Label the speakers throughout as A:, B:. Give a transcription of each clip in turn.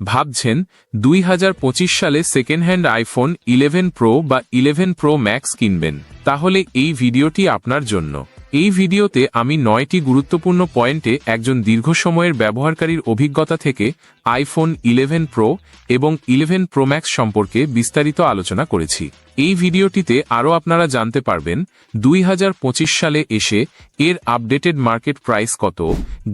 A: ভাবছেন দুই হাজার পঁচিশ সালে second hand iPhone eleven pro বা ইলেভেন প্রো ম্যাক্স কিনবেন। তাহলে এই ভিডিওটি আপনার জন্য। এই ভিডিওতে আমি নয়টি গুরুত্বপূর্ণ পয়েন্টে একজন দীর্ঘ সময়ের ব্যবহারকারীর অভিজ্ঞতা থেকে আইফোন ইলেভেন প্রো এবং ইলেভেন প্রো ম্যাক্স সম্পর্কে বিস্তারিত আলোচনা করেছি। এই ভিডিওটিতে আরও আপনারা জানতে পারবেন দুই হাজার পঁচিশ সালে এসে এর আপডেটেড মার্কেট প্রাইস কত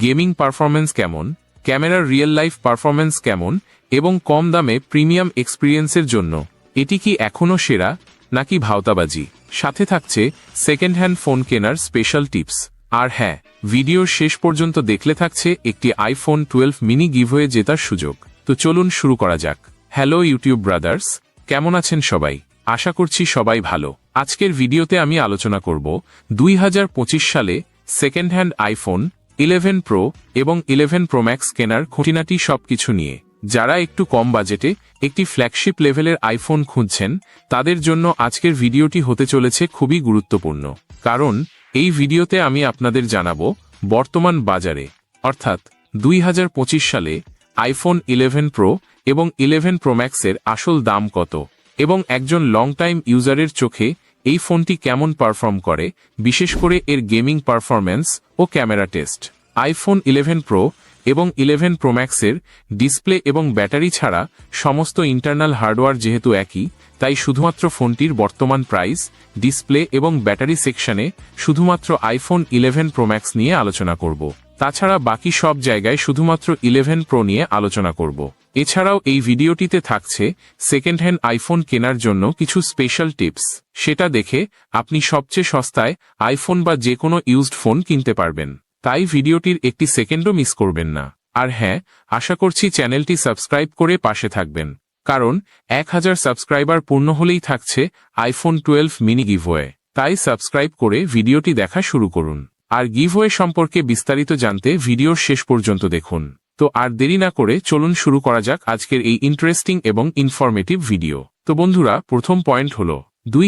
A: গেমিং পারফরম্যান্স কেমন ক্যামেরার রিয়েল লাইফ পারফরম্যান্স কেমন এবং কম দামে প্রিমিয়াম এক্সপিরিয়েন্সের জন্য, এটি কি এখনও সেরা নাকি ভাওতাবাজি? সাথে থাকছে সেকেন্ড হ্যান্ড ফোন কেনার স্পেশাল টিপস আর হ্যাঁ ভিডিওর শেষ পর্যন্ত দেখলে থাকছে একটি আইফোন টুয়েলভ মিনি গিভওয়ে জেতার সুযোগ। তো চলুন শুরু করা যাক। হ্যালো ইউটিউব ব্রাদার্স কেমন আছেন সবাই? আশা করছি সবাই ভালো। আজকের ভিডিওতে আমি আলোচনা করব দুই হাজার পঁচিশ সালে second hand iPhone eleven pro এবং ইলেভেন প্রোম্যাক্স কেনার খুঁটিনাটি সবকিছু নিয়ে। যারা একটু কম বাজেটে একটি ফ্ল্যাগশিপ লেভেলের আইফোন খুঁজছেন, তাদের জন্য আজকের ভিডিওটি হতে চলেছে খুবই গুরুত্বপূর্ণ। কারণ, এই ভিডিওতে আমি আপনাদের জানাব বর্তমান বাজারে, অর্থাৎ দুই হাজার পঁচিশ সালে আইফোন ইলেভেন প্রো এবং ইলেভেন প্রোম্যাক্সের আসল দাম কত এবং একজন লং টাইম ইউজারের চোখে এই ফোনটি কেমন পারফর্ম করে, বিশেষ করে এর গেমিং পারফরম্যান্স ও camera test iPhone eleven pro এবং ইলেভেন প্রোম্যাক্সের ডিসপ্লে এবং ব্যাটারি ছাড়া সমস্ত ইন্টারনাল হার্ডওয়্যার যেহেতু একই, তাই শুধুমাত্র ফোনটির বর্তমান প্রাইস ডিসপ্লে এবং ব্যাটারি সেকশনে শুধুমাত্র আইফোন ইলেভেন প্রোম্যাক্স নিয়ে আলোচনা করব। তাছাড়া বাকি সব জায়গায় শুধুমাত্র ইলেভেন প্রো নিয়ে আলোচনা করব। এছাড়াও এই ভিডিওটিতে থাকছে সেকেন্ড হ্যান্ড আইফোন কেনার জন্য কিছু স্পেশাল টিপস সেটা দেখে আপনি সবচেয়ে সস্তায় আইফোন বা যে কোনো ইউজড ফোন কিনতে পারবেন। তাই ভিডিওটির একটি সেকেন্ডও মিস করবেন না। আর হ্যাঁ আশা করছি চ্যানেলটি সাবস্ক্রাইব করে পাশে থাকবেন। কারণ এক হাজার সাবস্ক্রাইবার পূর্ণ হলেই থাকছে আইফোন টুয়েলভ মিনি গিভওয়ে তাই সাবস্ক্রাইব করে ভিডিওটি দেখা শুরু করুন। আর গিভওয়ে সম্পর্কে বিস্তারিত জানতে ভিডিওর শেষ পর্যন্ত দেখুন। তো আর দেরি না করে চলুন শুরু করা যাক আজকের এই ইন্টারেস্টিং এবং ইনফরমেটিভ ভিডিও তো বন্ধুরা, প্রথম পয়েন্ট হল, দুই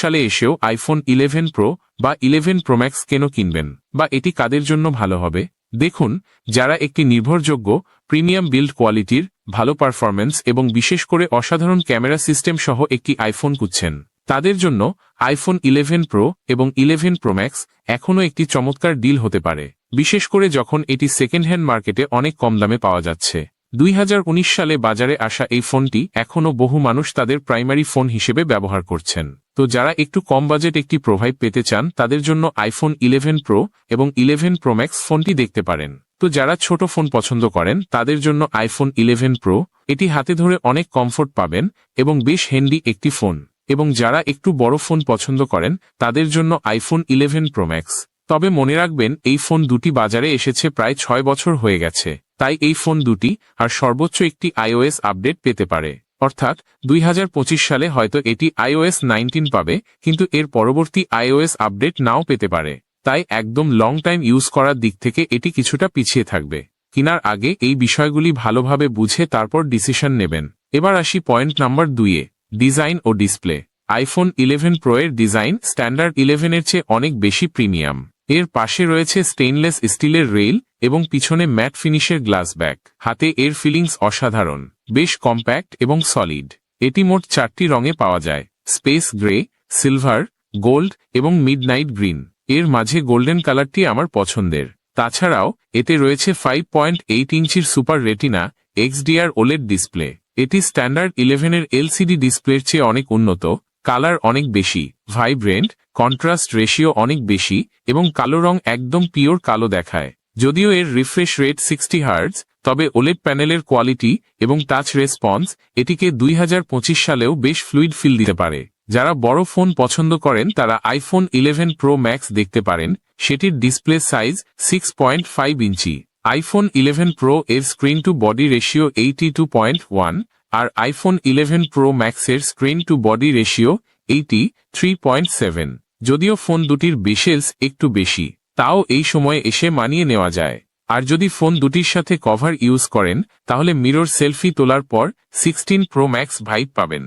A: সালে এসেও আইফোন ইলেভেন প্রো বা ইলেভেন প্রোম্যাক্স কেন কিনবেন? বা এটি কাদের জন্য ভালো হবে? দেখুন, যারা একটি নির্ভরযোগ্য প্রিমিয়াম বিল্ড কোয়ালিটির ভালো পারফরম্যান্স এবং বিশেষ করে অসাধারণ ক্যামেরা সিস্টেম সহ একটি আইফোন খুঁজছেন, তাদের জন্য আইফোন ইলেভেন প্রো এবং ইলেভেন প্রোম্যাক্স এখনও একটি চমৎকার ডিল হতে পারে। বিশেষ করে যখন এটি সেকেন্ড হ্যান্ড মার্কেটে অনেক কম দামে পাওয়া যাচ্ছে। দুই হাজার উনিশ সালে বাজারে আসা এই ফোনটি এখনও বহু মানুষ তাদের প্রাইমারি ফোন হিসেবে ব্যবহার করছেন। তো যারা একটু কম বাজেট একটি প্রোভাইড পেতে চান, তাদের জন্য আইফোন ইলেভেন প্রো এবং ইলেভেন প্রোম্যাক্স ফোনটি দেখতে পারেন। তো যারা ছোট ফোন পছন্দ করেন, তাদের জন্য আইফোন ইলেভেন প্রো এটি হাতে ধরে অনেক কমফোর্ট পাবেন এবং বেশ হ্যান্ডি একটি ফোন এবং যারা একটু বড় ফোন পছন্দ করেন, তাদের জন্য আইফোন ইলেভেন প্রোম্যাক্স তবে মনে রাখবেন, এই ফোন দুটি বাজারে এসেছে প্রায় ছয় বছর হয়ে গেছে। তাই এই ফোন দুটি আর সর্বোচ্চ একটি আইওএস আপডেট পেতে পারে। অর্থাৎ, দুই হাজার পঁচিশ সালে হয়তো এটি আইওএস নাইনটিন পাবে, কিন্তু এর পরবর্তী আইওএস আপডেট নাও পেতে পারে। তাই একদম লং টাইম ইউজ করার দিক থেকে এটি কিছুটা পিছিয়ে থাকবে। কিনার আগে এই বিষয়গুলি ভালোভাবে বুঝে তারপর ডিসিশন নেবেন। এবার আসি পয়েন্ট নাম্বার দুইয়ে, ডিজাইন ও ডিসপ্লে। আইফোন ইলেভেন প্রো এর ডিজাইন স্ট্যান্ডার্ড ইলেভেনের চেয়ে অনেক বেশি প্রিমিয়াম। এর পাশে রয়েছে স্টেইনলেস স্টিলের রেল এবং পিছনে ম্যাট ফিনিশের গ্লাস ব্যাগ হাতে এর ফিলিংস অসাধারণ, বেশ কম্প্যাক্ট এবং সলিড এটি মোট চারটি রঙে পাওয়া যায় স্পেস গ্রে সিলভার গোল্ড এবং মিডনাইট গ্রিন এর মাঝে গোল্ডেন কালারটি আমার পছন্দের। তাছাড়াও, এতে রয়েছে ফাইভ পয়েন্ট এইট ইঞ্চির super retina XDR OLED display এটি স্ট্যান্ডার্ড ইলেভেনের এলসিডি ডিসপ্লের চেয়ে অনেক উন্নত কালার অনেক বেশি, ভাইব্রেন্ট, কন্ট্রাস্ট রেশিও অনেক বেশি, এবং কালো রং একদম পিওর কালো দেখায়। যদিও এর রিফ্রেশ রেট সিক্সটি হার্জ তবে ওলেট প্যানেলের কোয়ালিটি এবং টাচ রেসপন্স এটিকে দুই হাজার পঁচিশ সালেও বেশ ফ্লুইড ফিল দিতে পারে। যারা বড় ফোন পছন্দ করেন, তারা আইফোন ইলেভেন প্রো ম্যাক্স দেখতে পারেন। সেটির display size six point five inch. IPhone eleven pro এর screen to body ratio eighty two point one R iPhone eleven pro ম্যাক্সের screen to body ratio eighty three point seven যদিও phone দুটির bezels একটু বেশি, তাও এই সময়ে এসে মানিয়ে নেওয়া যায়। আর যদি ফোন দুটির সাথে কভার ইউজ করেন, তাহলে মিরর সেলফি তোলার পর সিক্সটিন প্রো ম্যাক্স ভাইব পাবেন।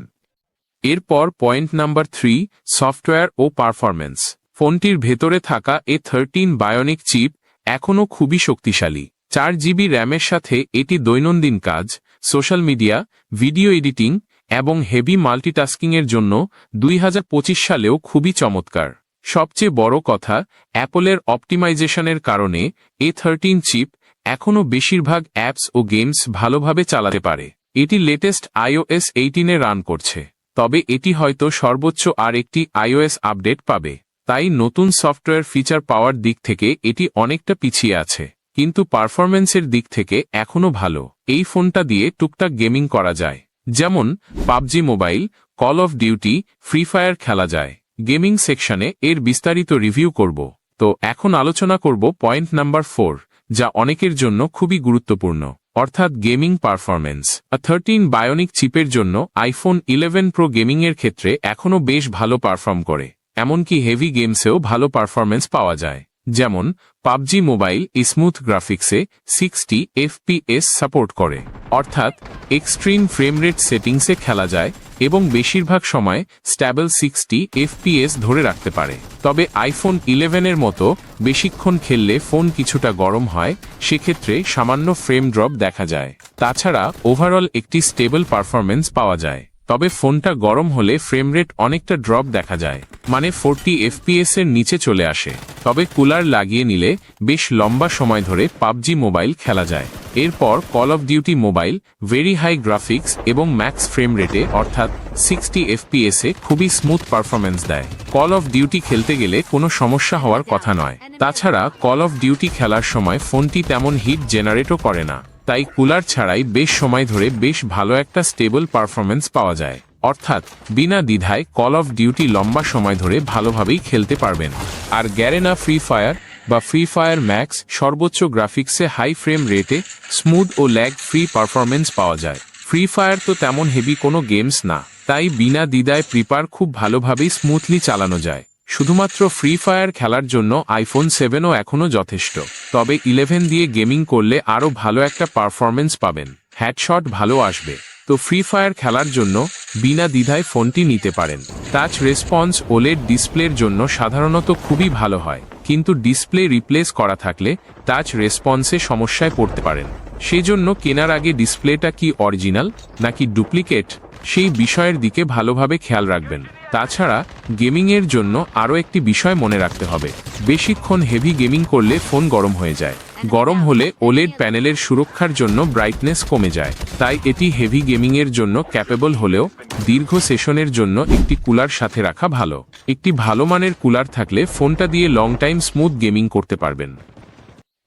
A: এরপর পয়েন্ট নাম্বার থ্রি সফটওয়্যার ও পারফরম্যান্স ফোনটির ভেতরে থাকা এ থার্টিন বায়োনিক চিপ এখনও খুবই শক্তিশালী। চার জিবি র্যামের সাথে এটি দৈনন্দিন কাজ সোশ্যাল মিডিয়া, ভিডিও এডিটিং এবং হেভি মাল্টিটাস্কিংয়ের জন্য দুই হাজার পঁচিশ সালেও খুবই চমৎকার। সবচেয়ে বড় কথা, অ্যাপলের অপটিমাইজেশনের কারণে এ থার্টিন চিপ এখনও বেশিরভাগ অ্যাপস ও গেমস ভালোভাবে চালাতে পারে। এটি লেটেস্ট আইওএস এইটিনে রান করছে। তবে এটি হয়তো সর্বোচ্চ আর একটি আইওএস আপডেট পাবে। তাই নতুন সফটওয়্যার ফিচার পাওয়ার দিক থেকে এটি অনেকটা পিছিয়ে আছে। কিন্তু পারফরম্যান্সের দিক থেকে এখনও ভালো। এই ফোনটা দিয়ে টুকটাক গেমিং করা যায়। যেমন, PUBG mobile, call of duty, free fire খেলা যায়। গেমিং সেকশনে এর বিস্তারিত রিভিউ করব। তো এখন আলোচনা করব পয়েন্ট নাম্বার ফোর, যা অনেকের জন্য খুবই গুরুত্বপূর্ণ। অর্থাৎ গেমিং পারফরম্যান্স। থার্টিন বায়োনিক চিপের জন্য আইফোন ইলেভেন প্রো গেমিংয়ের ক্ষেত্রে এখনও বেশ ভালো পারফর্ম করে। এমনকি হেভি গেমসেও ভালো পারফরম্যান্স পাওয়া যায়। যেমন, পাবজি মোবাইল স্মুথ গ্রাফিক্সে সিক্সটি এফপিএস সাপোর্ট করে। অর্থাৎ, এক্সট্রিম ফ্রেম রেট সেটিংসে খেলা যায় এবং বেশিরভাগ সময় স্ট্যাবল সিক্সটি এফপিএস ধরে রাখতে পারে। তবে আইফোন ইলেভেনের মতো বেশিক্ষণ খেললে ফোন কিছুটা গরম হয়, সেক্ষেত্রে সামান্য ফ্রেম ড্রপ দেখা যায়। তাছাড়া, ওভারঅল একটি স্টেবল পারফরম্যান্স পাওয়া যায়। তবে ফোনটা গরম হলে ফ্রেম রেট অনেকটা ড্রপ দেখা যায় মানে ফোরটি এফপিএস এর নিচে চলে আসে। তবে কুলার লাগিয়ে নিলে বেশ লম্বা সময় ধরে পাবজি মোবাইল খেলা যায়। এরপর call of duty mobile very high graphics এবং ম্যাক্স ফ্রেম রেটে অর্থাৎ সিক্সটি এফপিএস এ খুবই স্মুথ পারফরমেন্স দেয়। কল অফ ডিউটি খেলতে গেলে কোনো সমস্যা হওয়ার কথা নয়। তাছাড়া কল অফ ডিউটি খেলার সময় ফোনটি তেমন হিট জেনারেটও করে না। তাই কুলার ছাড়াই বেশ সময় ধরে বেশ ভালো একটা স্টেবল পারফরমেন্স পাওয়া যায়। অর্থাৎ, বিনা দ্বিধায় কল অফ ডিউটি লম্বা সময় ধরে ভালোভাবেই খেলতে পারবেন। আর গ্যারেনা ফ্রি ফায়ার বা ফ্রি ফায়ার ম্যাক্স সর্বোচ্চ গ্রাফিক্সে হাই ফ্রেম রেটে স্মুথ ও ল্যাগ ফ্রি পারফরমেন্স পাওয়া যায়। ফ্রি ফায়ার তো তেমন হেভি কোনো গেমস না, তাই বিনা দ্বিধায় প্রিপার খুব ভালোভাবেই স্মুথলি চালানো যায়। শুধুমাত্র ফ্রি ফায়ার খেলার জন্য আইফোন সেভেনও এখনও যথেষ্ট। তবে ইলেভেন দিয়ে গেমিং করলে আরও ভালো একটা পারফরমেন্স পাবেন। হ্যাডশট ভালো আসবে। তো ফ্রি ফায়ার খেলার জন্য বিনা দ্বিধায় ফোনটি নিতে পারেন। টাচ রেসপন্স ওলেড ডিসপ্লের জন্য সাধারণত খুবই ভালো হয়। কিন্তু ডিসপ্লে রিপ্লেস করা থাকলে টাচ রেসপন্সে সমস্যায় পড়তে পারেন। সেজন্য কেনার আগে ডিসপ্লেটা কি অরিজিনাল নাকি ডুপ্লিকেট সেই বিষয়ের দিকে ভালোভাবে খেয়াল রাখবেন। তাছাড়া, গেমিংয়ের জন্য আরও একটি বিষয় মনে রাখতে হবে। বেশিক্ষণ হেভি গেমিং করলে ফোন গরম হয়ে যায়। গরম হলে ওলেড প্যানেলের সুরক্ষার জন্য ব্রাইটনেস কমে যায়। তাই এটি হেভি গেমিংয়ের জন্য ক্যাপেবল হলেও দীর্ঘ সেশনের জন্য একটি কুলার সাথে রাখা ভালো। একটি ভালো মানের কুলার থাকলে ফোনটা দিয়ে লং টাইম স্মুথ গেমিং করতে পারবেন।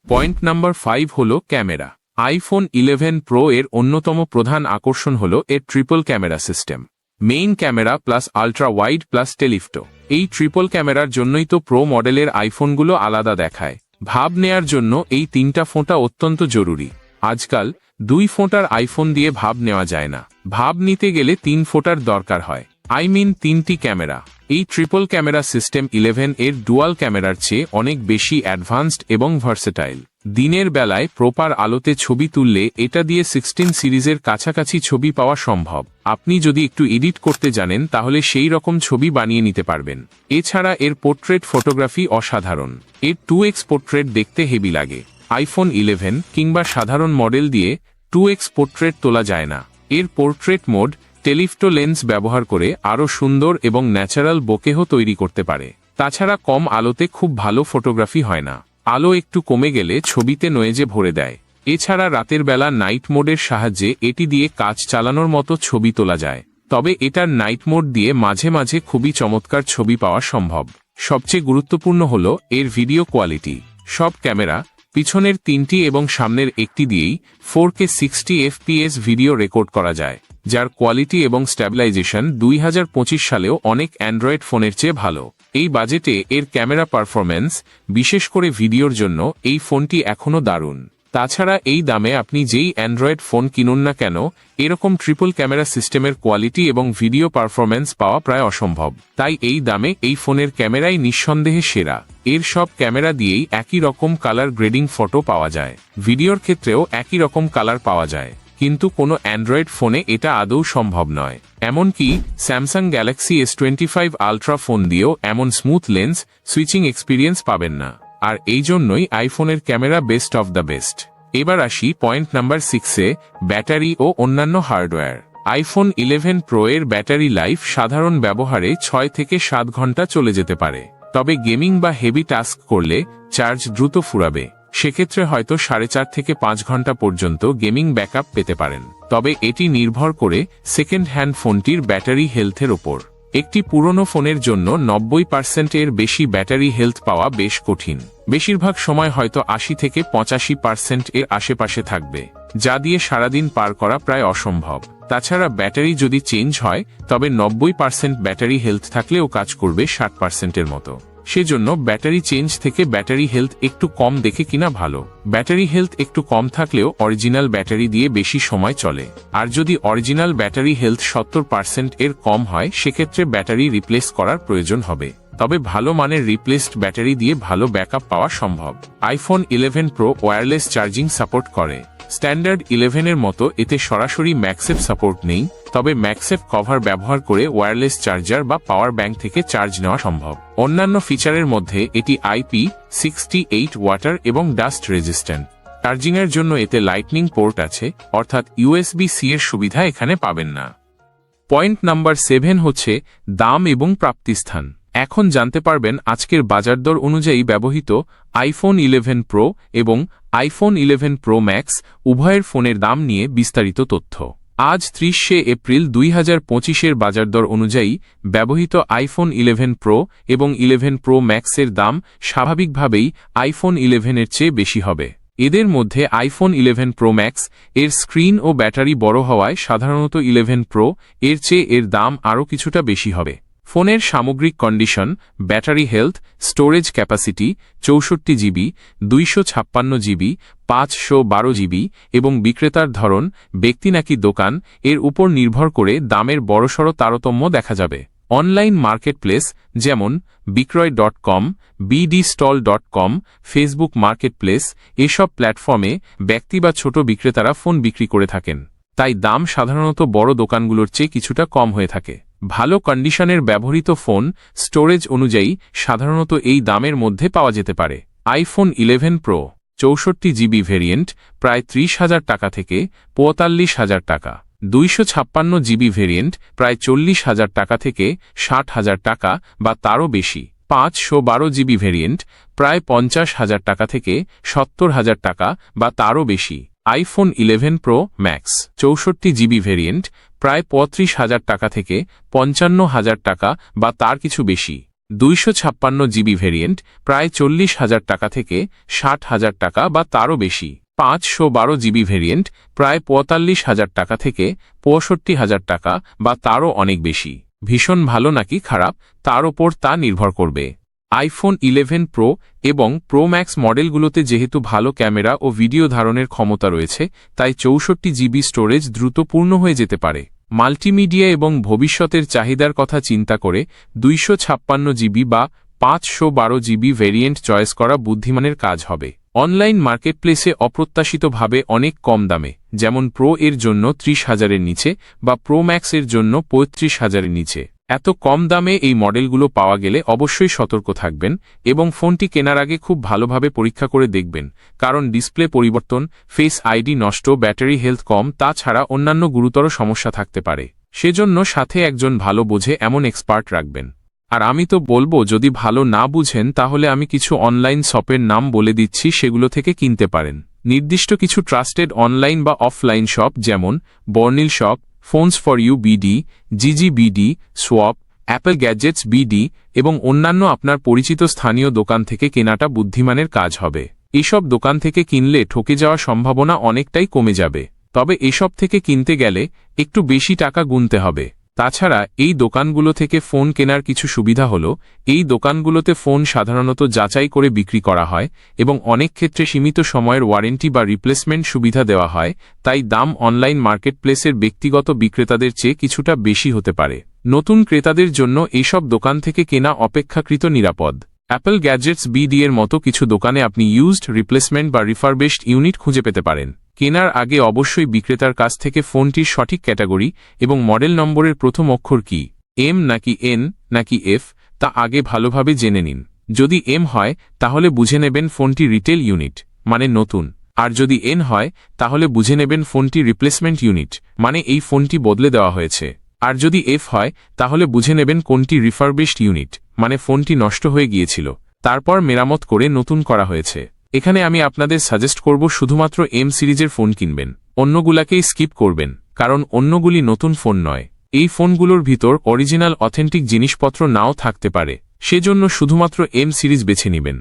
A: পয়েন্ট নাম্বার ফাইভ হল ক্যামেরা। আইফোন ইলেভেন প্রো এর অন্যতম প্রধান আকর্ষণ হল এর triple camera system. Main camera plus ultra wide plus telephoto. এই ট্রিপল ক্যামেরার জন্যই তো প্রো মডেলের আইফোনগুলো আলাদা দেখায়। ভাব নেয়ার জন্য এই তিনটা ফোঁটা অত্যন্ত জরুরি। আজকাল দুই ফোঁটার আইফোন দিয়ে ভাব নেওয়া যায় না। ভাব নিতে গেলে তিন ফোঁটার দরকার হয়। আই মিন তিনটি ক্যামেরা। এই ট্রিপল ক্যামেরা সিস্টেম ইলেভেন এর ডুয়াল ক্যামেরার চেয়ে অনেক বেশি অ্যাডভান্সড এবং ভার্সেটাইল দিনের বেলায় প্রপার আলোতে ছবি তুললে এটা দিয়ে সিক্সটিন সিরিজের কাছাকাছি ছবি পাওয়া সম্ভব। আপনি যদি একটু এডিট করতে জানেন, তাহলে সেই রকম ছবি বানিয়ে নিতে পারবেন। এছাড়া এর পোর্ট্রেট ফটোগ্রাফি অসাধারণ। এর টু এক্স পোর্ট্রেট দেখতে হেভি লাগে। আইফোন ইলেভেন কিংবা সাধারণ মডেল দিয়ে টু এক্স পোর্ট্রেট তোলা যায় না। এর পোর্ট্রেট মোড টেলিফটো লেন্স ব্যবহার করে আরও সুন্দর এবং ন্যাচারাল বোকেহ তৈরি করতে পারে। তাছাড়া কম আলোতে খুব ভালো ফটোগ্রাফি হয় না। আলো একটু কমে গেলে ছবিতে নয়েজে ভরে দেয়। এছাড়া রাতের বেলা নাইট মোডের সাহায্যে এটি দিয়ে কাজ চালানোর মতো ছবি তোলা যায়। তবে এটার নাইট মোড দিয়ে মাঝে মাঝে খুবই চমৎকার ছবি পাওয়া সম্ভব। সবচেয়ে গুরুত্বপূর্ণ হল এর ভিডিও কোয়ালিটি। সব ক্যামেরা, পিছনের তিনটি এবং সামনের একটি দিয়েই four K sixty FPS video record করা যায়। যার কোয়ালিটি এবং স্ট্যাবিলাইজেশন দুই হাজার পঁচিশ সালেও অনেক অ্যান্ড্রয়েড ফোনের চেয়ে ভালো। এই বাজেটে এর ক্যামেরা পারফরম্যান্স বিশেষ করে ভিডিওর জন্য, এই ফোনটি এখনও দারুণ। তাছাড়া এই দামে আপনি যেই অ্যান্ড্রয়েড ফোন কিনুন না কেন, এরকম ট্রিপল ক্যামেরা সিস্টেমের কোয়ালিটি এবং ভিডিও পারফরম্যান্স পাওয়া প্রায় অসম্ভব। তাই এই দামে এই ফোনের ক্যামেরাই নিঃসন্দেহে সেরা। এর সব ক্যামেরা দিয়েই একই রকম কালার গ্রেডিং ফটো পাওয়া যায়। ভিডিওর ক্ষেত্রেও একই রকম কালার পাওয়া যায়। কিন্তু কোনো অ্যান্ড্রয়েড ফোনে এটা আদৌ সম্ভব নয়। এমনকি Samsung Galaxy S twenty five ultra phone দিয়েও এমন স্মুথ লেন্স সুইচিং এক্সপিরিয়েন্স পাবেন না। আর এই জন্যই আইফোনের camera best of the best. এবার আসি পয়েন্ট নাম্বার সিক্সে ব্যাটারি ও অন্যান্য হার্ডওয়্যার। আইফোন ইলেভেন প্রো এর ব্যাটারি লাইফ সাধারণ ব্যবহারে ছয় থেকে সাত ঘণ্টা চলে যেতে পারে। তবে গেমিং বা হেভি টাস্ক করলে চার্জ দ্রুত ফুরাবে। সেক্ষেত্রে হয়তো সাড়ে চার থেকে পাঁচ ঘণ্টা পর্যন্ত গেমিং ব্যাকআপ পেতে পারেন। তবে এটি নির্ভর করে সেকেন্ড হ্যান্ড ফোনটির ব্যাটারি হেলথের ওপর। একটি পুরনো ফোনের জন্য নব্বই পার্সেন্টের বেশি ব্যাটারি হেলথ পাওয়া বেশ কঠিন। বেশিরভাগ সময় হয়তো আশি থেকে পঁচাশি পার্সেন্ট এর আশেপাশে থাকবে, যা দিয়ে সারাদিন পার করা প্রায় অসম্ভব। তাছাড়া ব্যাটারি যদি চেঞ্জ হয়, তবে নব্বই পার্সেন্ট ব্যাটারি হেলথ থাকলেও কাজ করবে ষাট পার্সেন্টের মতো। সেজন্য ব্যাটারি চেঞ্জ থেকে ব্যাটারি হেলথ একটু কম দেখে কিনা ভালো। ব্যাটারি হেলথ একটু কম থাকলেও অরিজিনাল ব্যাটারি দিয়ে বেশি সময় চলে। আর যদি অরিজিনাল ব্যাটারি হেলথ সত্তর পার্সেন্ট এর কম হয়, সেক্ষেত্রে ব্যাটারি রিপ্লেস করার প্রয়োজন হবে। তবে ভালো মানের রিপ্লেসড ব্যাটারি দিয়ে ভালো ব্যাকআপ পাওয়া সম্ভব। IPhone eleven pro wireless charging support করে। স্ট্যান্ডার্ড ইলেভেনের মতো এতে সরাসরি ম্যাক্সেফ সাপোর্ট নেই, তবে ম্যাক্সেফ কভার ব্যবহার করে ওয়্যারলেস চার্জার বা পাওয়ার ব্যাংক থেকে চার্জ নেওয়া সম্ভব। অন্যান্য ফিচারের মধ্যে এটি আইপি সিক্সটি এইট ওয়াটার এবং ডাস্ট রেজিস্ট্যান্ট চার্জিংয়ের জন্য এতে লাইটনিং পোর্ট আছে, অর্থাৎ ইউএসবি সি এর সুবিধা এখানে পাবেন না। পয়েন্ট নাম্বার সেভেন হচ্ছে দাম এবং প্রাপ্তিস্থান। এখন জানতে পারবেন আজকের বাজার দর অনুযায়ী ব্যবহৃত আইফোন ইলেভেন প্রো এবং আইফোন ইলেভেন প্রো ম্যাক্স উভয়ের ফোনের দাম নিয়ে বিস্তারিত তথ্য। আজ ত্রিশে এপ্রিল দুই হাজার পঁচিশের বাজার দর অনুযায়ী ব্যবহৃত আইফোন ইলেভেন প্রো এবং ইলেভেন প্রো ম্যাক্সের দাম স্বাভাবিকভাবেই আইফোন ইলেভেনের চেয়ে বেশি হবে। এদের মধ্যে আইফোন ইলেভেন প্রো ম্যাক্স এর স্ক্রিন ও ব্যাটারি বড় হওয়ায় সাধারণত ইলেভেন প্রো এর চেয়ে এর দাম আরও কিছুটা বেশি হবে। ফোনের সামগ্রিক condition, battery health, storage capacity, চৌষট্টি জিবি, দুইশো ছাপ্পান্ন জিবি, পাঁচশো বারো জিবি এবং বিক্রেতার ধরন, ব্যক্তি নাকি দোকান, এর উপর নির্ভর করে দামের বড়সড় তারতম্য দেখা যাবে। অনলাইন মার্কেটপ্লেস, যেমন, Bikroy dot com, BD stall dot com, Facebook marketplace, এসব প্ল্যাটফর্মে ব্যক্তি বা ছোট বিক্রেতারা ফোন বিক্রি করে থাকেন। তাই দাম সাধারণত বড় দোকানগুলোর চেয়ে কিছুটা কম হয়ে থাকে। ভালো কন্ডিশনের ব্যবহৃত ফোন স্টোরেজ অনুযায়ী সাধারণত এই দামের মধ্যে পাওয়া যেতে পারে। আইফোন ইলেভেন প্রো, চৌষট্টি জিবি ভেরিয়েন্ট, প্রায় ত্রিশ হাজার টাকা থেকে পঁয়তাল্লিশ হাজার টাকা। দুইশো ছাপ্পান্ন জিবি ভেরিয়েন্ট, প্রায় চল্লিশ হাজার টাকা থেকে ষাট হাজার টাকা বা তারও বেশি। পাঁচশো বারো জিবি ভেরিয়েন্ট, প্রায় পঞ্চাশ হাজার টাকা থেকে সত্তর হাজার টাকা বা তারও বেশি। আইফোন ইলেভেন প্রো ম্যাক্স, চৌষট্টি জিবি ভেরিয়েন্ট প্রায় পঁয়ত্রিশ হাজার টাকা থেকে পঞ্চান্ন হাজার টাকা বা তার কিছু বেশি। দুইশো ছাপ্পান্ন জিবি ভেরিয়েন্ট প্রায় চল্লিশ হাজার টাকা থেকে ষাট হাজার টাকা বা তারও বেশি। পাঁচশো বারো জিবি ভেরিয়েন্ট প্রায় পঁয়তাল্লিশ হাজার টাকা থেকে পঁয়ষট্টি হাজার টাকা বা তারও অনেক বেশি। ভীষণ ভালো নাকি খারাপ? তার ওপর তা নির্ভর করবে। আইফোন ইলেভেন প্রো এবং প্রো ম্যাক্স মডেলগুলোতে যেহেতু ভালো ক্যামেরা ও ভিডিও ধারণের ক্ষমতা রয়েছে, তাই চৌষট্টি জিবি স্টোরেজ দ্রুত পূর্ণ হয়ে যেতে পারে। মাল্টিমিডিয়া এবং ভবিষ্যতের চাহিদার কথা চিন্তা করে দুইশো ছাপ্পান্ন জিবি বা পাঁচশো বারো জিবি ভেরিয়েন্ট চয়েস করা বুদ্ধিমানের কাজ হবে। অনলাইন মার্কেটপ্লেসে অপ্রত্যাশিতভাবে অনেক কম দামে, যেমন প্রো এর জন্য ত্রিশ হাজারের নিচে বা প্রো ম্যাক্সের জন্য পঁয়ত্রিশ হাজারের নিচে। এত কম দামে এই মডেলগুলো পাওয়া গেলে অবশ্যই সতর্ক থাকবেন এবং ফোনটি কেনার আগে খুব ভালোভাবে পরীক্ষা করে দেখবেন, কারণ ডিসপ্লে পরিবর্তন, ফেস আইডি নষ্ট, ব্যাটারি হেলথ কম, তাছাড়া অন্যান্য গুরুতর সমস্যা থাকতে পারে। সেজন্য সাথে একজন ভালো বোঝে এমন এক্সপার্ট রাখবেন। আর আমি তো বলব, যদি ভালো না বুঝেন, তাহলে আমি কিছু অনলাইন শপের নাম বলে দিচ্ছি, সেগুলো থেকে কিনতে পারেন। নির্দিষ্ট কিছু ট্রাস্টেড অনলাইন বা অফলাইন শপ, যেমন Bornil shop phones for you BD GG BD swap Apple gadgets BD এবং অন্যান্য আপনার পরিচিত স্থানীয় দোকান থেকে কেনাটা বুদ্ধিমানের কাজ হবে। এসব দোকান থেকে কিনলে ঠকে যাওয়ার সম্ভাবনা অনেকটাই কমে যাবে। তবে এসব থেকে কিনতে গেলে একটু বেশি টাকা গুনতে হবে। তাছাড়া, এই দোকানগুলো থেকে ফোন কেনার কিছু সুবিধা হল, এই দোকানগুলোতে ফোন সাধারণত যাচাই করে বিক্রি করা হয় এবং অনেক ক্ষেত্রে সীমিত সময়ের ওয়ারেন্টি বা রিপ্লেসমেন্ট সুবিধা দেওয়া হয়, তাই দাম অনলাইন মার্কেটপ্লেসের ব্যক্তিগত বিক্রেতাদের চেয়ে কিছুটা বেশি হতে পারে। নতুন ক্রেতাদের জন্য এইসব দোকান থেকে কেনা অপেক্ষাকৃত নিরাপদ। অ্যাপল গ্যাজেটস বিডি এর মতো কিছু দোকানে আপনি ইউজড, রিপ্লেসমেন্ট বা রিফারবেশড ইউনিট খুঁজে পেতে পারেন। কেনার আগে অবশ্যই বিক্রেতার কাছ থেকে ফোনটির সঠিক ক্যাটাগরি এবং মডেল নম্বরের প্রথম অক্ষর কি? এম নাকি এন নাকি এফ? তা আগে ভালোভাবে জেনে নিন। যদি এম হয়, তাহলে বুঝে নেবেন ফোনটি রিটেল ইউনিট মানে নতুন। আর যদি এন হয়, তাহলে বুঝে নেবেন ফোনটি রিপ্লেসমেন্ট ইউনিট মানে এই ফোনটি বদলে দেওয়া হয়েছে। আর যদি এফ হয়, তাহলে বুঝে নেবেন কোনটি রিফারবিশড ইউনিট মানে ফোনটি নষ্ট হয়ে গিয়েছিল। তারপর মেরামত করে নতুন করা হয়েছে। এখানে আমি আপনাদের সাজেস্ট করব শুধুমাত্র এম সিরিজের ফোন কিনবেন। অন্যগুলাকেই স্কিপ করবেন, কারণ অন্যগুলি নতুন ফোন নয়। এই ফোনগুলোর ভিতর অরিজিনাল অথেন্টিক জিনিসপত্র নাও থাকতে পারে, সেজন্য শুধুমাত্র এম সিরিজ বেছে নেবেন।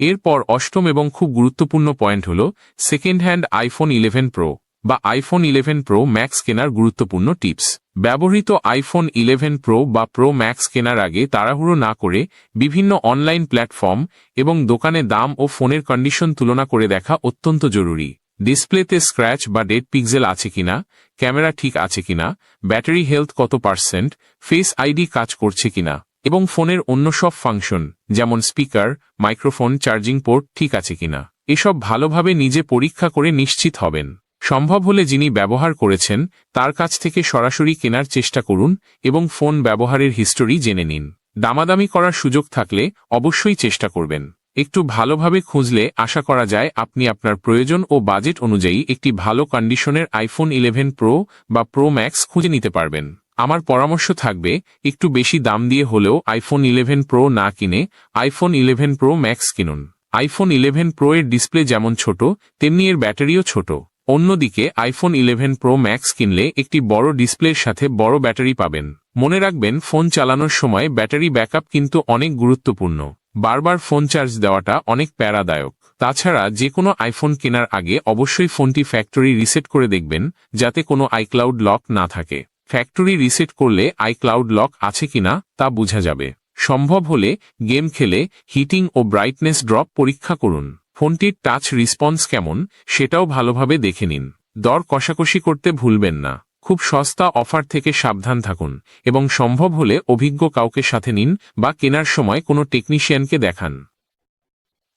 A: এরপর অষ্টম এবং খুব গুরুত্বপূর্ণ পয়েন্ট হল second hand iPhone eleven pro বা আইফোন ইলেভেন প্রো ম্যাক্স কেনার গুরুত্বপূর্ণ টিপস। ব্যবহৃত আইফোন ইলেভেন প্রো বা প্রো ম্যাক্স কেনার আগে তাড়াহুড়ো না করে বিভিন্ন অনলাইন প্ল্যাটফর্ম এবং দোকানে দাম ও ফোনের কন্ডিশন তুলনা করে দেখা অত্যন্ত জরুরি। ডিসপ্লেতে স্ক্র্যাচ বা ডেড পিক্সেল আছে কিনা, ক্যামেরা ঠিক আছে কিনা, ব্যাটারি হেলথ কত পার্সেন্ট ফেস আইডি কাজ করছে কিনা, এবং ফোনের অন্য সব ফাংশন যেমন স্পিকার মাইক্রোফোন চার্জিং পোর্ট ঠিক আছে কিনা, এসব ভালোভাবে নিজে পরীক্ষা করে নিশ্চিত হবেন। সম্ভব হলে যিনি ব্যবহার করেছেন, তার কাছ থেকে সরাসরি কেনার চেষ্টা করুন এবং ফোন ব্যবহারের হিস্টোরি জেনে নিন। দামাদামি করার সুযোগ থাকলে অবশ্যই চেষ্টা করবেন। একটু ভালোভাবে খুঁজলে আশা করা যায় আপনি আপনার প্রয়োজন ও বাজেট অনুযায়ী একটি ভালো কন্ডিশনের আইফোন ইলেভেন প্রো বা প্রো ম্যাক্স খুঁজে নিতে পারবেন। আমার পরামর্শ থাকবে, একটু বেশি দাম দিয়ে হলেও আইফোন ইলেভেন প্রো না কিনে আইফোন ইলেভেন প্রো ম্যাক্স কিনুন। আইফোন ইলেভেন প্রো এর ডিসপ্লে যেমন ছোট, তেমনি এর ব্যাটারিও ছোট। অন্যদিকে আইফোন ইলেভেন প্রো ম্যাক্স কিনলে একটি বড় ডিসপ্লের সাথে বড় ব্যাটারি পাবেন। মনে রাখবেন, ফোন চালানোর সময় ব্যাটারি ব্যাকআপ কিন্তু অনেক গুরুত্বপূর্ণ। বারবার ফোন চার্জ দেওয়াটা অনেক প্যারাদায়ক। তাছাড়া যে কোনো আইফোন কেনার আগে অবশ্যই ফোনটি ফ্যাক্টরি রিসেট করে দেখবেন, যাতে কোনো আইক্লাউড লক না থাকে। ফ্যাক্টরি রিসেট করলে আইক্লাউড লক আছে কিনা, তা বোঝা যাবে। সম্ভব হলে, গেম খেলে হিটিং ও ব্রাইটনেস ড্রপ পরীক্ষা করুন। ফোনটির টাচ রেসপন্স কেমন, সেটাও ভালোভাবে দেখে নিন। দর কষাকষি করতে ভুলবেন না। খুব সস্তা অফার থেকে সাবধান থাকুন এবং সম্ভব হলে অভিজ্ঞ কাউকে সাথে নিন বা কেনার সময় কোনো টেকনিশিয়ানকে দেখান।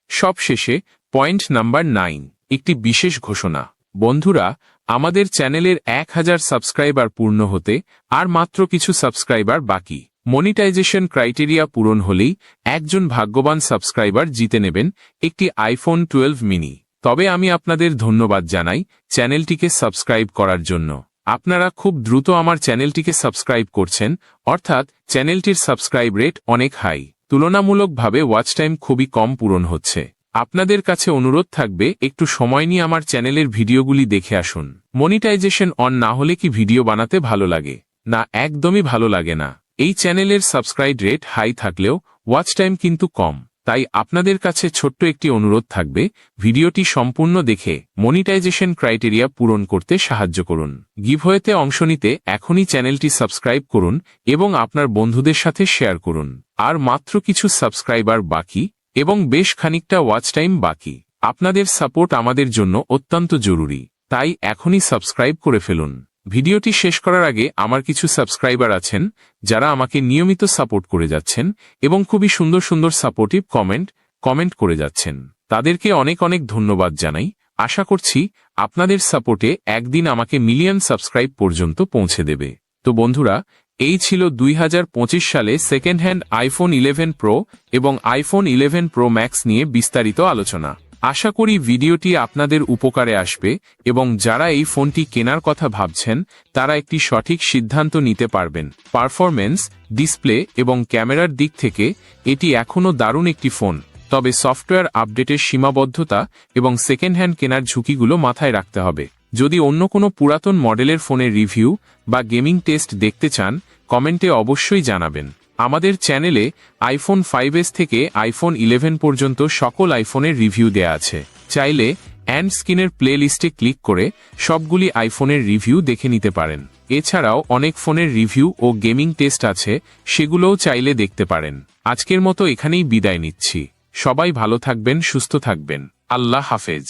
A: সবশেষে পয়েন্ট নাম্বার নাইন একটি বিশেষ ঘোষণা। বন্ধুরা, আমাদের চ্যানেলের এক হাজার সাবস্ক্রাইবার পূর্ণ হতে আর মাত্র কিছু সাবস্ক্রাইবার বাকি। মনিটাইজেশন ক্রাইটেরিয়া পূরণ হলেই একজন ভাগ্যবান সাবস্ক্রাইবার জিতে নেবেন একটি আইফোন টুয়েলভ মিনি তবে আমি আপনাদের ধন্যবাদ জানাই চ্যানেলটিকে সাবস্ক্রাইব করার জন্য। আপনারা খুব দ্রুত আমার চ্যানেলটিকে সাবস্ক্রাইব করছেন, অর্থাৎ চ্যানেলটির সাবস্ক্রাইব রেট অনেক হাই তুলনামূলকভাবে ওয়াচ টাইম খুবই কম পূরণ হচ্ছে। আপনাদের কাছে অনুরোধ থাকবে একটু সময় নিয়ে আমার চ্যানেলের ভিডিওগুলি দেখে আসুন। মনিটাইজেশন অন না হলে কি ভিডিও বানাতে ভালো লাগে? না, একদমই ভালো লাগে না। এই চ্যানেলের সাবস্ক্রাইব রেট হাই থাকলেও ওয়াচ টাইম কিন্তু কম, তাই আপনাদের কাছে ছোট্ট একটি অনুরোধ থাকবে, ভিডিওটি সম্পূর্ণ দেখে মনিটাইজেশন ক্রাইটেরিয়া পূরণ করতে সাহায্য করুন। গিভওয়েতে অংশ নিতে এখনই চ্যানেলটি সাবস্ক্রাইব করুন এবং আপনার বন্ধুদের সাথে শেয়ার করুন। আর মাত্র কিছু সাবস্ক্রাইবার বাকি এবং বেশ খানিকটা ওয়াচ টাইম বাকি। আপনাদের সাপোর্ট আমাদের জন্য অত্যন্ত জরুরি, তাই এখনই সাবস্ক্রাইব করে ফেলুন। ভিডিওটি শেষ করার আগে আমার কিছু সাবস্ক্রাইবার আছেন, যারা আমাকে নিয়মিত সাপোর্ট করে যাচ্ছেন এবং খুবই সুন্দর সুন্দর সাপোর্টিভ কমেন্ট কমেন্ট করে যাচ্ছেন। তাদেরকে অনেক অনেক ধন্যবাদ জানাই। আশা করছি আপনাদের সাপোর্টে একদিন আমাকে মিলিয়ন সাবস্ক্রাইব পর্যন্ত পৌঁছে দেবে। তো বন্ধুরা, এই ছিল দুই হাজার পঁচিশ সালে second hand iPhone eleven pro এবং আইফোন ইলেভেন প্রো ম্যাক্স নিয়ে বিস্তারিত আলোচনা। আশা করি ভিডিওটি আপনাদের উপকারে আসবে এবং যারা এই ফোনটি কেনার কথা ভাবছেন, তারা একটি সঠিক সিদ্ধান্ত নিতে পারবেন। পারফরমেন্স ডিসপ্লে এবং ক্যামেরার দিক থেকে এটি এখনও দারুণ একটি ফোন, তবে সফটওয়্যার আপডেটের সীমাবদ্ধতা এবং সেকেন্ড হ্যান্ড কেনার ঝুঁকিগুলো মাথায় রাখতে হবে। যদি অন্য কোনো পুরাতন মডেলের ফোনের রিভিউ বা গেমিং টেস্ট দেখতে চান, কমেন্টে অবশ্যই জানাবেন। আমাদের চ্যানেলে আইফোন ফাইভ এস থেকে আইফোন ইলেভেন পর্যন্ত সকল আইফোনের রিভিউ দেয়া আছে। চাইলে অ্যান্ড স্ক্রিনের প্লে লিস্টে ক্লিক করে সবগুলি আইফোনের রিভিউ দেখে নিতে পারেন। এছাড়াও অনেক ফোনের রিভিউ ও গেমিং টেস্ট আছে, সেগুলোও চাইলে দেখতে পারেন। আজকের মতো এখানেই বিদায় নিচ্ছি। সবাই ভালো থাকবেন, সুস্থ থাকবেন। আল্লাহ হাফেজ।